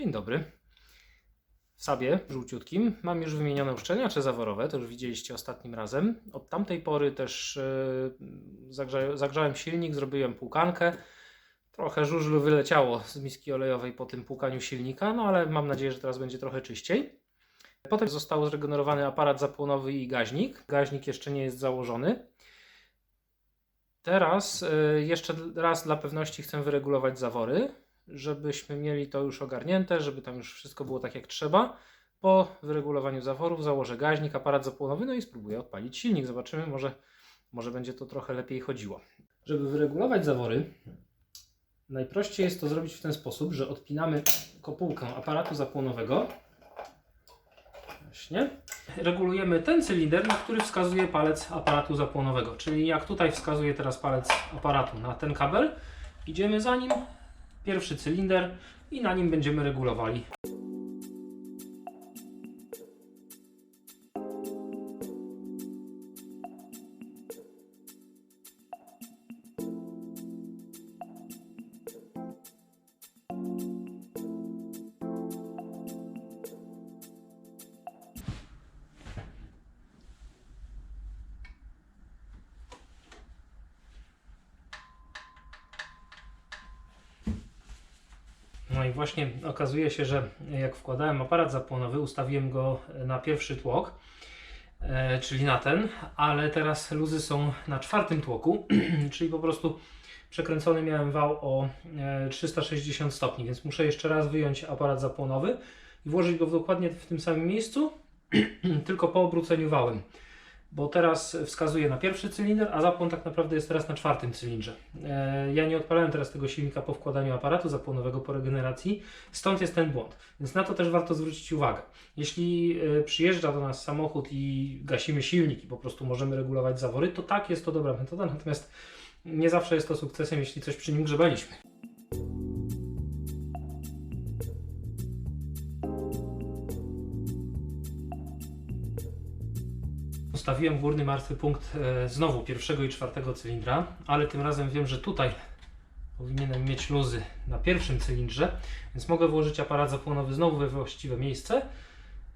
Dzień dobry. W sabie żółciutkim mam już wymienione uszczelniacze zaworowe, to już widzieliście ostatnim razem. Od tamtej pory też yy, zagrza zagrzałem silnik, zrobiłem płukankę. Trochę żużlu wyleciało z miski olejowej po tym płukaniu silnika, no ale mam nadzieję, że teraz będzie trochę czyściej. Potem został zregenerowany aparat zapłonowy i gaźnik. Gaźnik jeszcze nie jest założony. Teraz yy, jeszcze raz dla pewności chcę wyregulować zawory żebyśmy mieli to już ogarnięte, żeby tam już wszystko było tak jak trzeba. Po wyregulowaniu zaworów założę gaźnik, aparat zapłonowy, no i spróbuję odpalić silnik. Zobaczymy, może, może będzie to trochę lepiej chodziło. Żeby wyregulować zawory, najprościej jest to zrobić w ten sposób, że odpinamy kopułkę aparatu zapłonowego. Właśnie. Regulujemy ten cylinder, na który wskazuje palec aparatu zapłonowego. Czyli jak tutaj wskazuje teraz palec aparatu na ten kabel, idziemy za nim pierwszy cylinder i na nim będziemy regulowali. No i właśnie okazuje się, że jak wkładałem aparat zapłonowy, ustawiłem go na pierwszy tłok, e, czyli na ten, ale teraz luzy są na czwartym tłoku, czyli po prostu przekręcony miałem wał o e, 360 stopni, więc muszę jeszcze raz wyjąć aparat zapłonowy i włożyć go dokładnie w tym samym miejscu, tylko po obróceniu wałem bo teraz wskazuje na pierwszy cylinder, a zapłon tak naprawdę jest teraz na czwartym cylindrze. E, Ja nie odpalałem teraz tego silnika po wkładaniu aparatu zapłonowego po regeneracji, stąd jest ten błąd. Więc na to też warto zwrócić uwagę. Jeśli e, przyjeżdża do nas samochód i gasimy silnik i po prostu możemy regulować zawory, to tak jest to dobra metoda, natomiast nie zawsze jest to sukcesem, jeśli coś przy nim grzebaliśmy. Ustawiłem górny martwy punkt e, znowu pierwszego i czwartego cylindra, ale tym razem wiem, że tutaj powinienem mieć luzy na pierwszym cylindrze, więc mogę włożyć aparat zapłonowy znowu we właściwe miejsce.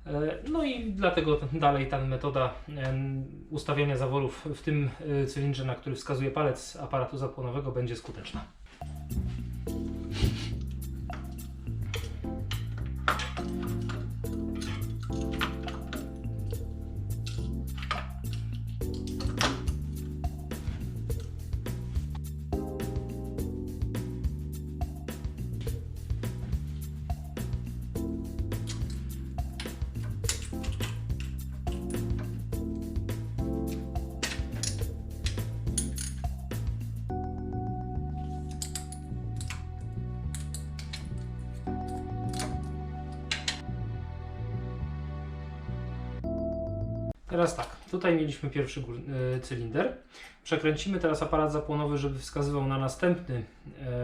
E, No i dlatego dalej ta metoda em, ustawiania zaworów w tym e, cylindrze, na który wskazuje palec aparatu zapłonowego, będzie skuteczna. Teraz tak, tutaj mieliśmy pierwszy y, cylinder. Przekręcimy teraz aparat zapłonowy, żeby wskazywał na następny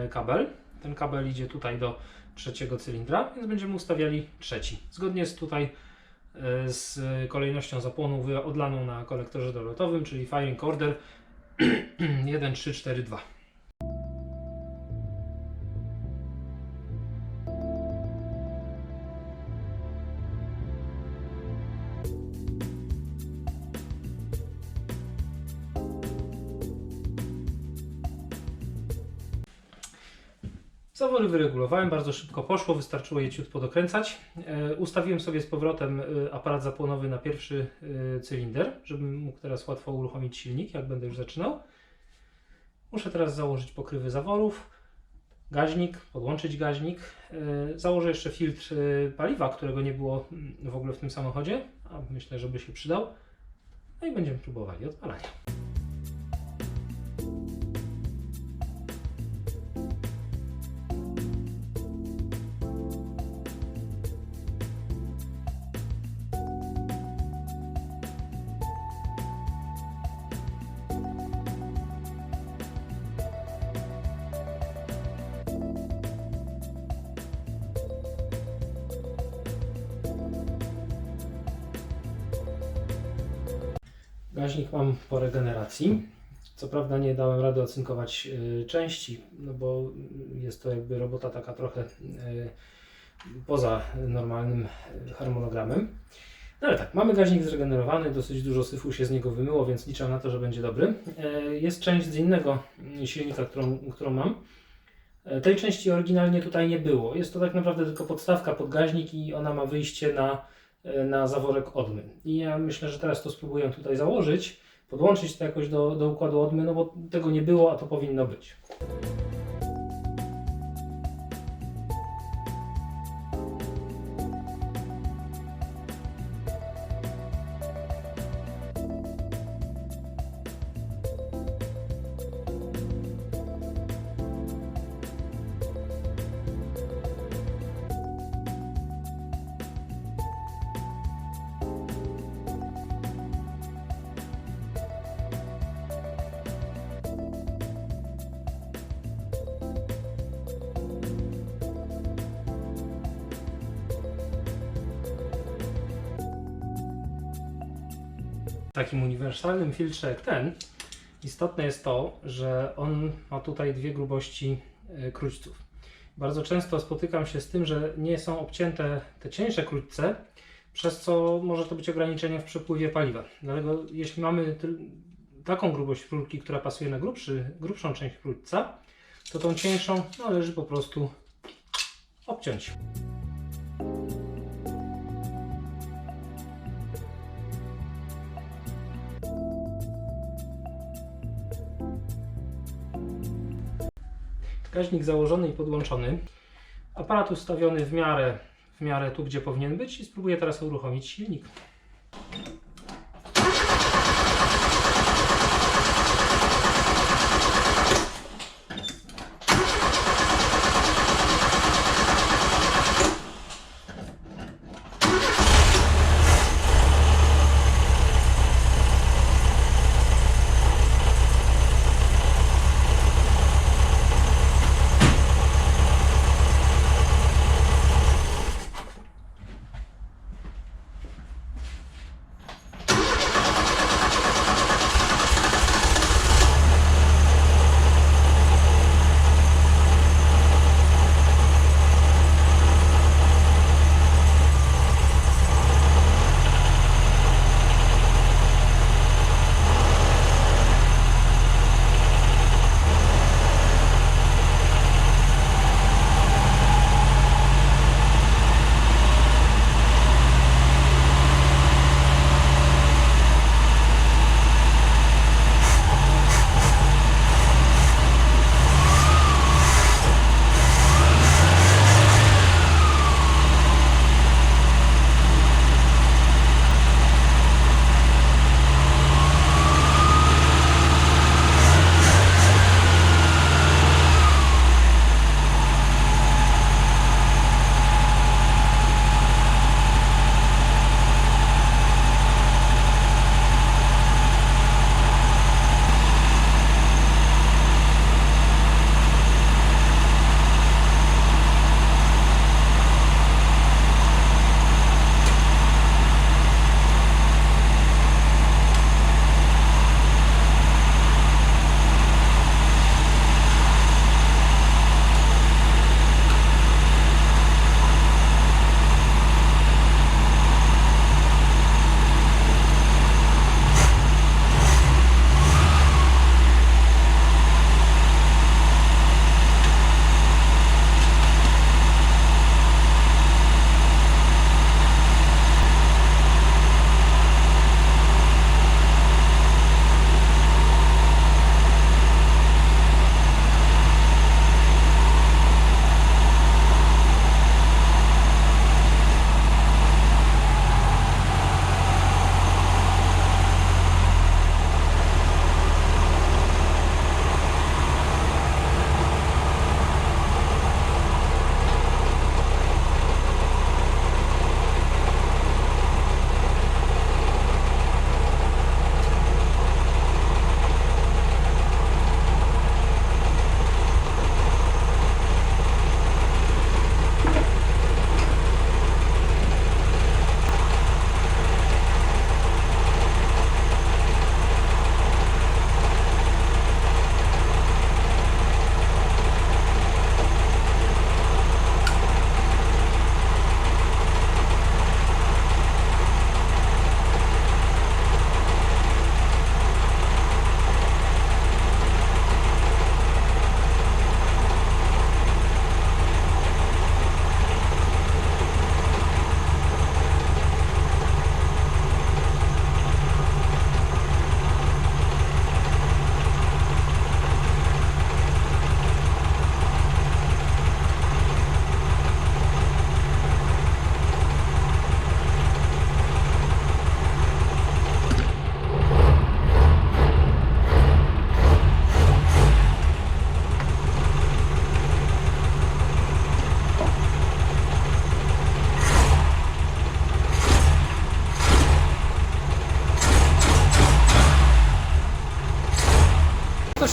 y, kabel. Ten kabel idzie tutaj do trzeciego cylindra, więc będziemy ustawiali trzeci. Zgodnie z tutaj y, z kolejnością zapłonu odlaną na kolektorze dolotowym, czyli firing order 1, 3, 4, 2. Zawory wyregulowałem, bardzo szybko poszło, wystarczyło je ciut podokręcać. E, ustawiłem sobie z powrotem e, aparat zapłonowy na pierwszy e, cylinder, żebym mógł teraz łatwo uruchomić silnik, jak będę już zaczynał. Muszę teraz założyć pokrywy zaworów, gaźnik, podłączyć gaźnik. Założę jeszcze filtr paliwa, którego nie było mm, w ogóle w tym samochodzie, a myślę, żeby się przydał. No i będziemy próbowali odpalania. Gaźnik mam po regeneracji. Co prawda nie dałem rady ocynkować y, części, no bo jest to jakby robota taka trochę y, poza normalnym e, harmonogramem. No ale tak, mamy gaźnik zregenerowany, dosyć dużo syfu się z niego wymyło, więc liczę na to, że będzie dobry. E, Jest część z innego silnika, którą, którą mam. E, Tej części oryginalnie tutaj nie było. Jest to tak naprawdę tylko podstawka pod gaźnik i ona ma wyjście na, na zaworek odmy. I ja myślę, że teraz to spróbuję tutaj założyć, podłączyć to jakoś do, do układu odmy, no bo tego nie było, a to powinno być. W takim uniwersalnym filtrze jak ten istotne jest to, że on ma tutaj dwie grubości e, króćców. Bardzo często spotykam się z tym, że nie są obcięte te cieńsze krótce, przez co może to być ograniczenie w przepływie paliwa. Dlatego jeśli mamy taką grubość rurki, która pasuje na grubszy, grubszą część krótca, to tą cieńszą należy po prostu obciąć. Gaźnik założony i podłączony. Aparat ustawiony w miarę, w miarę tu, gdzie powinien być i spróbuję teraz uruchomić silnik.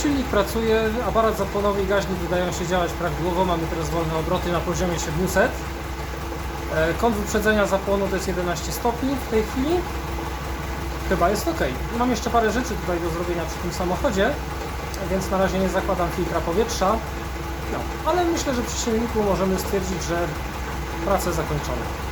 Silnik pracuje, aparat zapłonowy i gaźnik wydają się działać prawidłowo. Mamy teraz wolne obroty na poziomie 700. E, Kąt wyprzedzenia zapłonu to jest 11 stopni w tej chwili. Chyba jest ok. Mam jeszcze parę rzeczy tutaj do zrobienia przy tym samochodzie, więc na razie nie zakładam filtra powietrza. No, ale myślę, że przy silniku możemy stwierdzić, że prace zakończone.